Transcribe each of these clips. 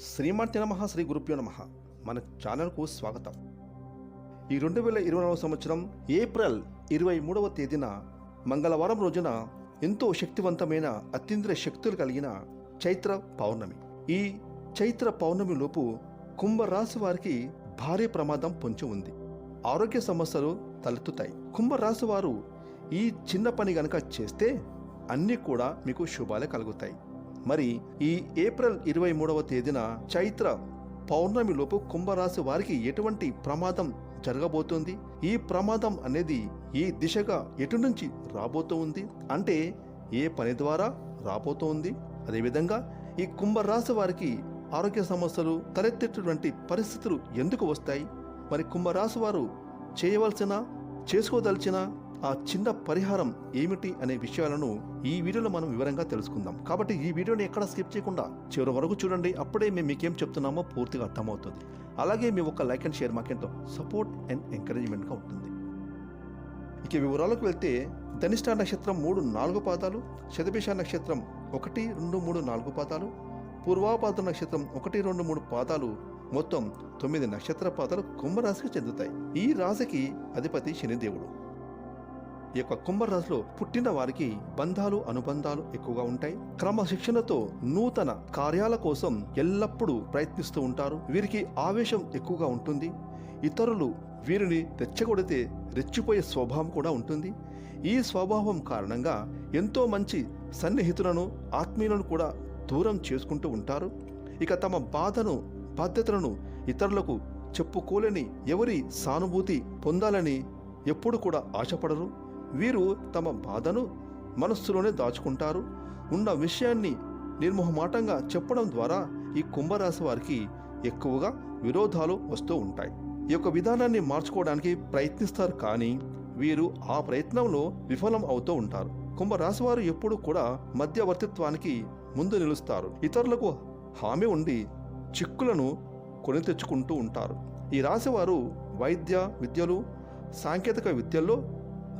శ్రీమాంతి నమ శ్రీ గురుభ్యో నమ. మన ఛానల్కు స్వాగతం. ఈ రెండు వేల ఇరవై నాలుగు సంవత్సరం ఏప్రిల్ ఇరవై మూడవ తేదీన మంగళవారం రోజున ఎంతో శక్తివంతమైన అత్యంద్ర శక్తులు కలిగిన చైత్ర పౌర్ణమి. ఈ చైత్ర పౌర్ణమి లోపు కుంభరాశి వారికి భారీ ప్రమాదం పొంచి ఉంది. ఆరోగ్య సమస్యలు తలెత్తుతాయి. కుంభరాశి వారు ఈ చిన్న పని గనక చేస్తే అన్నీ కూడా మీకు శుభాలే కలుగుతాయి. మరి ఈ ఏప్రిల్ ఇరవై మూడవ తేదీన చైత్ర పౌర్ణమి లోపు కుంభరాశి వారికి ఎటువంటి ప్రమాదం జరగబోతోంది? ఈ ప్రమాదం అనేది ఈ దిశగా ఎటు నుంచి రాబోతోంది? అంటే ఏ పని ద్వారా రాబోతోంది? అదేవిధంగా ఈ కుంభరాశి వారికి ఆరోగ్య సమస్యలు తలెత్తేటటువంటి పరిస్థితులు ఎందుకు వస్తాయి? మరి కుంభరాశి వారు చేయవలసిన చేసుకోదలిచిన ఆ చిన్న పరిహారం ఏమిటి అనే విషయాలను ఈ వీడియోలో మనం వివరంగా తెలుసుకుందాం. కాబట్టి ఈ వీడియోని ఎక్కడ స్కిప్ చేయకుండా చివరి వరకు చూడండి. అప్పుడే మేము మీకేం చెప్తున్నామో పూర్తిగా అర్థమవుతుంది. అలాగే మీ ఒక లైక్ అండ్ షేర్ మాకెంతో సపోర్ట్ అండ్ ఎంకరేజ్మెంట్గా ఉంటుంది. ఇక వివరాలకు వెళ్తే ధనిష్ట నక్షత్రం మూడు నాలుగు పాదాలు శతభిష నక్షత్రం ఒకటి రెండు మూడు నాలుగు పాదాలు పూర్వాపాద నక్షత్రం ఒకటి రెండు మూడు పాదాలు మొత్తం తొమ్మిది నక్షత్ర పాదాలు కుంభరాశికి చెందుతాయి. ఈ రాశికి అధిపతి శనిదేవుడు ఈ యొక్క కుంభరాశిలో పుట్టిన వారికి బంధాలు అనుబంధాలు ఎక్కువగా ఉంటాయి. క్రమశిక్షణతో నూతన కార్యాల కోసం ఎల్లప్పుడూ ప్రయత్నిస్తూ ఉంటారు. వీరికి ఆవేశం ఎక్కువగా ఉంటుంది. ఇతరులు వీరిని రెచ్చగొడితే రెచ్చిపోయే స్వభావం కూడా ఉంటుంది. ఈ స్వభావం కారణంగా ఎంతో మంచి సన్నిహితులను ఆత్మీయులను కూడా దూరం చేసుకుంటూ ఉంటారు. ఇక తమ బాధను బాధ్యతలను ఇతరులకు చెప్పుకోలేని ఎవరి సానుభూతి పొందాలని ఎప్పుడు కూడా ఆశపడరు. వీరు తమ బాధను మనస్సులోనే దాచుకుంటారు. ఉన్న విషయాన్ని నిర్మోహమాటంగా చెప్పడం ద్వారా ఈ కుంభరాశి వారికి ఎక్కువగా విరోధాలు వస్తూ ఉంటాయి. ఈ యొక్క విధానాన్ని మార్చుకోవడానికి ప్రయత్నిస్తారు కానీ వీరు ఆ ప్రయత్నంలో విఫలం అవుతూ ఉంటారు. కుంభరాశి వారు ఎప్పుడూ కూడా మధ్యవర్తిత్వానికి ముందు నిలుస్తారు. ఇతరులకు హామీ ఉండి చిక్కులను కొని తెచ్చుకుంటూ ఉంటారు. ఈ రాశివారు వైద్య విద్యలు సాంకేతిక విద్యల్లో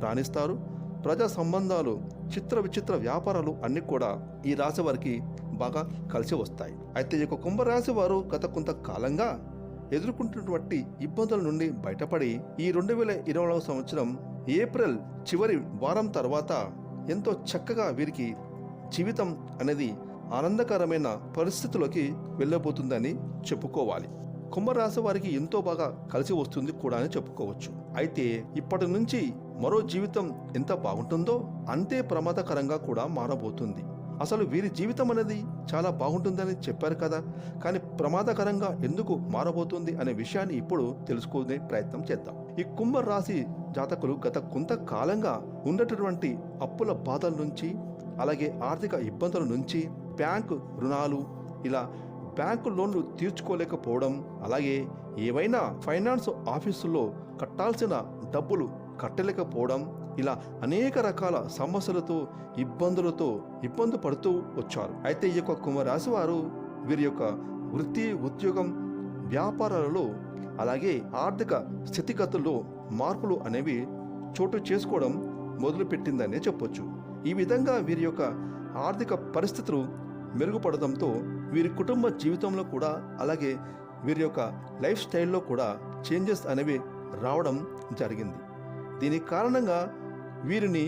రాణిస్తారు. ప్రజా సంబంధాలు చిత్ర విచిత్ర వ్యాపారాలు అన్ని కూడా ఈ రాశి వారికి బాగా కలిసి వస్తాయి. అయితే ఈ యొక్క కుంభరాశి వారు గత కొంత కాలంగా ఎదుర్కొంటున్నటువంటి ఇబ్బందుల నుండి బయటపడి ఈ రెండు వేల ఇరవై నాలుగు సంవత్సరం ఏప్రిల్ చివరి వారం తర్వాత ఎంతో చక్కగా వీరికి జీవితం అనేది ఆనందకరమైన పరిస్థితులకి వెళ్ళబోతుందని చెప్పుకోవాలి. కుంభరాశి వారికి ఎంతో బాగా కలిసి వస్తుంది కూడా అని చెప్పుకోవచ్చు. అయితే ఇప్పటి నుంచి మరో జీవితం ఎంత బాగుంటుందో అంతే ప్రమాదకరంగా కూడా మారబోతుంది. అసలు వీరి జీవితం అనేది చాలా బాగుంటుందని చెప్పారు కదా. కానీ ప్రమాదకరంగా ఎందుకు మారబోతుంది అనే విషయాన్ని ఇప్పుడు తెలుసుకునే ప్రయత్నం చేద్దాం. ఈ కుంభ రాశి జాతకులు గత కొంతకాలంగా ఉన్నటువంటి అప్పుల బాధల నుంచి అలాగే ఆర్థిక ఇబ్బందుల నుంచి బ్యాంకు రుణాలు ఇలా బ్యాంకు లోన్లు తీర్చుకోలేకపోవడం అలాగే ఏవైనా ఫైనాన్స్ ఆఫీసుల్లో కట్టాల్సిన డబ్బులు కట్టలేకపోవడం ఇలా అనేక రకాల సమస్యలతో ఇబ్బందులతో ఇబ్బంది పడుతూ వచ్చారు. అయితే ఈ యొక్క కుంభరాశి వారు వీరి యొక్క వృత్తి ఉద్యోగం వ్యాపారాలలో అలాగే ఆర్థిక స్థితిగతుల్లో మార్పులు అనేవి చోటు చేసుకోవడం మొదలుపెట్టిందనే చెప్పొచ్చు. ఈ విధంగా వీరి యొక్క ఆర్థిక పరిస్థితులు మెరుగుపడడంతో వీరి కుటుంబ జీవితంలో కూడా అలాగే వీరి యొక్క లైఫ్ స్టైల్లో కూడా చేంజెస్ అనేవి రావడం జరిగింది. దీని కారణంగా వీరిని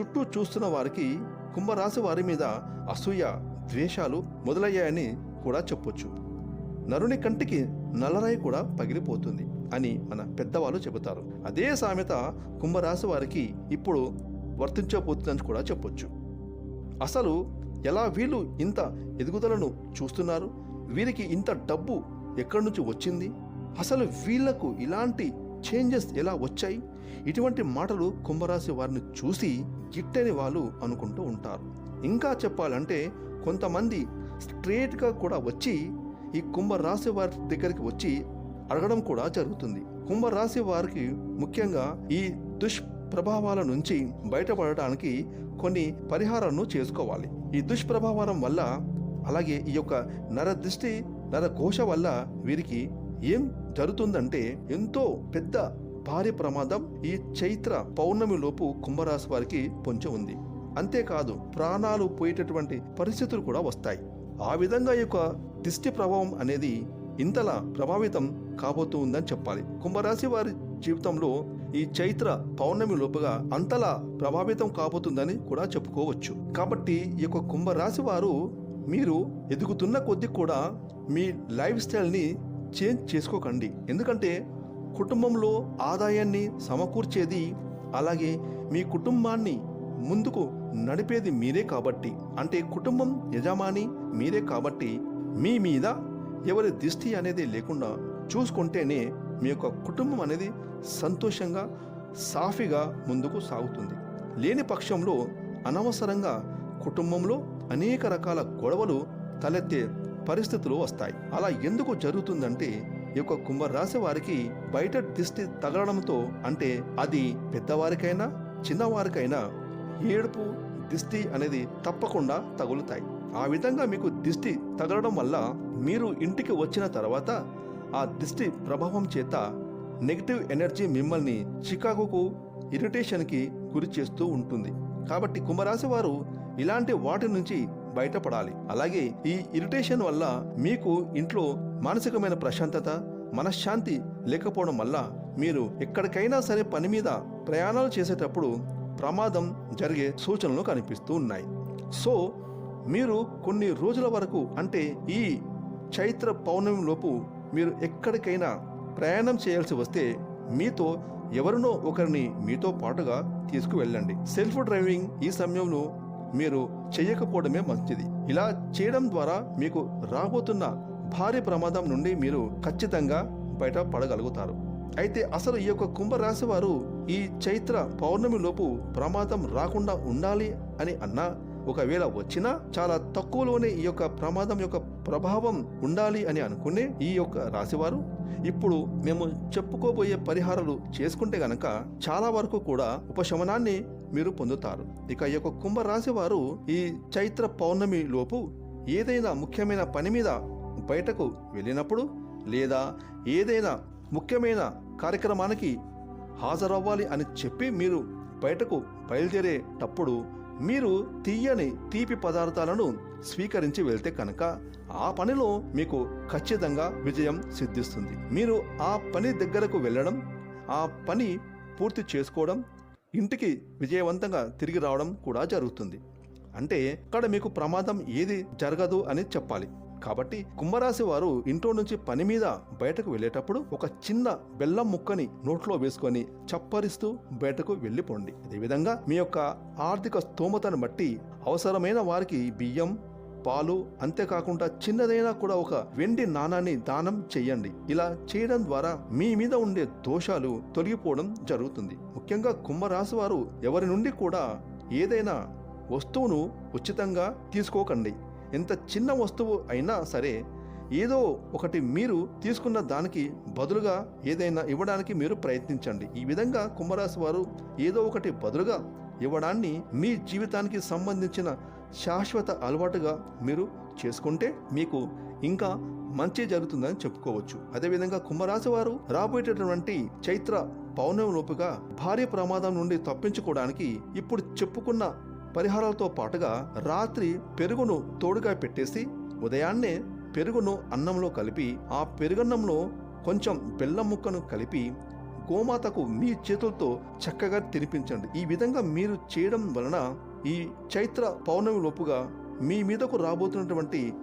చుట్టూ చూస్తున్న వారికి కుంభరాశి వారి మీద అసూయ ద్వేషాలు మొదలయ్యాయని కూడా చెప్పొచ్చు. నరుని కంటికి నల్లరాయి కూడా పగిలిపోతుంది అని మన పెద్దవాళ్ళు చెబుతారు. అదే సామెత కుంభరాశి వారికి ఇప్పుడు వర్తించబోతుందని కూడా చెప్పొచ్చు. అసలు ఎలా వీళ్ళు ఇంత ఎదుగుదలను చూస్తున్నారు? వీరికి ఇంత డబ్బు ఎక్కడి నుంచి వచ్చింది? అసలు వీళ్ళకు ఇలాంటి చేంజెస్ ఎలా వచ్చాయి? ఇటువంటి మాటలు కుంభరాశి వారిని చూసి గిట్టని వాళ్ళు అనుకుంటూ ఉంటారు. ఇంకా చెప్పాలంటే కొంతమంది స్ట్రేట్గా కూడా వచ్చి ఈ కుంభరాశి వారి దగ్గరికి వచ్చి అడగడం కూడా జరుగుతుంది. కుంభరాశి వారికి ముఖ్యంగా ఈ దుష్ప్రభావాల నుంచి బయటపడటానికి కొన్ని పరిహారాలను చేసుకోవాలి. ఈ దుష్ప్రభావం వల్ల అలాగే ఈ యొక్క నర దృష్టి నర ఘోష వల్ల వీరికి ఏం జరుగుతుందంటే ఎంతో పెద్ద భారీ ప్రమాదం ఈ చైత్ర పౌర్ణమి లోపు కుంభరాశి వారికి పొంచి ఉంది. అంతేకాదు ప్రాణాలు పోయేటటువంటి పరిస్థితులు కూడా వస్తాయి. ఆ విధంగా ఈ యొక్క దిష్టి ప్రభావం అనేది ఇంతలా ప్రభావితం కాబోతూ ఉందని చెప్పాలి. కుంభరాశి వారి జీవితంలో ఈ చైత్ర పౌర్ణమి లోపుగా అంతలా ప్రభావితం కాబోతుందని కూడా చెప్పుకోవచ్చు. కాబట్టి ఈ యొక్క కుంభరాశి వారు మీరు ఎదుగుతున్న కొద్దీ కూడా మీ లైఫ్ స్టైల్ని చేంజ్ చేసుకోకండి. ఎందుకంటే కుటుంబంలో ఆదాయాన్ని సమకూర్చేది అలాగే మీ కుటుంబాన్ని ముందుకు నడిపేది మీరే కాబట్టి. అంటే కుటుంబం యజమాని మీరే కాబట్టి మీ మీద ఎవరి దిష్టి అనేది లేకుండా చూసుకుంటేనే మీ యొక్క కుటుంబం అనేది సంతోషంగా సాఫీగా ముందుకు సాగుతుంది. లేని పక్షంలో అనవసరంగా కుటుంబంలో అనేక రకాల గొడవలు తలెత్తే పరిస్థితులు వస్తాయి. అలా ఎందుకు జరుగుతుందంటే ఈ యొక్క కుంభరాశి వారికి బయట దిష్టి తగలడంతో అంటే అది పెద్దవారికైనా చిన్నవారికైనా ఏడుపు దిష్టి అనేది తప్పకుండా తగులుతాయి. ఆ విధంగా మీకు దిష్టి తగలడం వల్ల మీరు ఇంటికి వచ్చిన తర్వాత ఆ దిష్టి ప్రభావం చేత నెగిటివ్ ఎనర్జీ మిమ్మల్ని చికాగోకు ఇరిటేషన్కి గురి చేస్తూ ఉంటుంది. కాబట్టి కుంభరాశి వారు ఇలాంటి వాటి నుంచి బయటపడాలి. అలాగే ఈ ఇరిటేషన్ వల్ల మీకు ఇంట్లో మానసికమైన ప్రశాంతత మనశ్శాంతి లేకపోవడం వల్ల మీరు ఎక్కడికైనా సరే పని మీద ప్రయాణాలు చేసేటప్పుడు ప్రమాదం జరిగే సూచనలు కనిపిస్తూ ఉన్నాయి. సో మీరు కొన్ని రోజుల వరకు అంటే ఈ చైత్ర పౌర్ణమి లోపు మీరు ఎక్కడికైనా ప్రయాణం చేయాల్సి వస్తే మీతో ఎవరినో ఒకరిని మీతో పాటుగా తీసుకువెళ్ళండి. సెల్ఫ్ డ్రైవింగ్ ఈ సమయంలో మీరు చేయకపోవడమే మంచిది. ఇలా చేయడం ద్వారా మీకు రాబోతున్న భారీ ప్రమాదం నుండి మీరు ఖచ్చితంగా బయట పడగలుగుతారు. అయితే అసలు ఈ యొక్క కుంభరాశి వారు ఈ చైత్ర పౌర్ణమి లోపు ప్రమాదం రాకుండా ఉండాలి అని అన్నా ఒకవేళ వచ్చినా చాలా తక్కువలోనే ఈ యొక్క ప్రమాదం యొక్క ప్రభావం ఉండాలి అని అనుకునే ఈ యొక్క రాశివారు ఇప్పుడు మేము చెప్పుకోబోయే పరిహారాలు చేసుకుంటే గనక చాలా వరకు కూడా ఉపశమనాన్ని మీరు పొందుతారు. ఇక ఈ యొక్క కుంభరాశి వారు ఈ చైత్ర పౌర్ణమి లోపు ఏదైనా ముఖ్యమైన పని మీద బయటకు వెళ్ళినప్పుడు లేదా ఏదైనా ముఖ్యమైన కార్యక్రమానికి హాజరవ్వాలి అని చెప్పి మీరు బయటకు బయలుదేరేటప్పుడు మీరు తీయని తీపి పదార్థాలను స్వీకరించి వెళ్తే కనుక ఆ పనిలో మీకు ఖచ్చితంగా విజయం సిద్ధిస్తుంది. మీరు ఆ పని దగ్గరకు వెళ్ళడం ఆ పని పూర్తి చేసుకోవడం ఇంటికి విజయవంతంగా తిరిగి రావడం కూడా జరుగుతుంది. అంటే అక్కడ మీకు ప్రమాదం ఏది జరగదు అని చెప్పాలి. కాబట్టి కుంభరాశి వారు ఇంట్లో నుంచి పని మీద బయటకు వెళ్ళేటప్పుడు ఒక చిన్న బెల్లం ముక్కని నోట్లో వేసుకొని చప్పరిస్తూ బయటకు వెళ్ళిపోండి. అదేవిధంగా మీ యొక్క ఆర్థిక స్తోమతను బట్టి అవసరమైన వారికి బియ్యం పాలు అంతేకాకుండా చిన్నదైనా కూడా ఒక వెండి నాణాన్ని దానం చేయండి. ఇలా చేయడం ద్వారా మీ మీద ఉండే దోషాలు తొలగిపోవడం జరుగుతుంది. ముఖ్యంగా కుంభరాశి వారు ఎవరి నుండి కూడా ఏదైనా వస్తువును ఉచితంగా తీసుకోకండి. ఎంత చిన్న వస్తువు అయినా సరే ఏదో ఒకటి మీరు తీసుకున్న దానికి బదులుగా ఏదైనా ఇవ్వడానికి మీరు ప్రయత్నించండి. ఈ విధంగా కుంభరాశి వారు ఏదో ఒకటి బదులుగా ఇవ్వడాన్ని మీ జీవితానికి సంబంధించిన శాశ్వత అలవాటుగా మీరు చేసుకుంటే మీకు ఇంకా మంచి జరుగుతుందని చెప్పుకోవచ్చు. అదేవిధంగా కుంభరాశి వారు రాబోయేటటువంటి చైత్ర పౌర్ణమి లోపుగా భారీ ప్రమాదం నుండి తప్పించుకోవడానికి ఇప్పుడు చెప్పుకున్న పరిహారాలతో పాటుగా రాత్రి పెరుగును తోడుగా పెట్టేసి ఉదయాన్నే పెరుగును అన్నంలో కలిపి ఆ పెరుగన్నంలో కొంచెం బెల్లం ముక్కను కలిపి గోమాతకు మీ చేతులతో చక్కగా తినిపించండి. ఈ విధంగా మీరు చేయడం వలన ఈ చైత్ర పౌర్ణమి లోపుగా మీ మీదకు రాబోతున్నటువంటి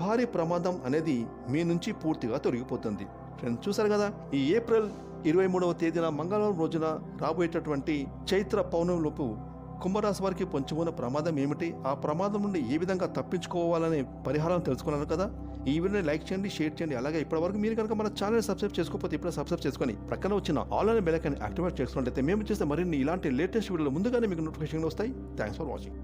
భారీ ప్రమాదం అనేది మీ నుంచి పూర్తిగా తొలగిపోతుంది. ఫ్రెండ్స్ చూసారు కదా? ఈ ఏప్రిల్ ఇరవై మూడవ తేదీన మంగళవారం రోజున రాబోయేటటువంటి చైత్ర పౌర్ణమి లోపు కుంభరాశి వారికి పొంచి ఉన్న ప్రమాదం ఏమిటి? ఆ ప్రమాదం నుండి ఏ విధంగా తప్పించుకోవాలనే పరిహారం తెలుసుకున్నారు కదా? ఈ వీడియోని లైక్ చేయండి షేర్ చేయండి. అలాగే ఇప్పటివరకు మీరు కనుక మన ఛానల్ సబ్స్క్రైబ్ చేసుకోకపోతే ఇప్పుడు సబ్స్క్రైబ్ చేసుకొని ప్రక్కన వచ్చిన ఆన్లైన్ బెల్ యాక్టివేట్ చేసుకున్నట్లయితే మేము చేస్తే మరిన్ని ఇలాంటి లేటెస్ట్ వీడియోలు ముందుగానే మీకు నోటిఫికేషన్ వస్తాయి. Thanks for watching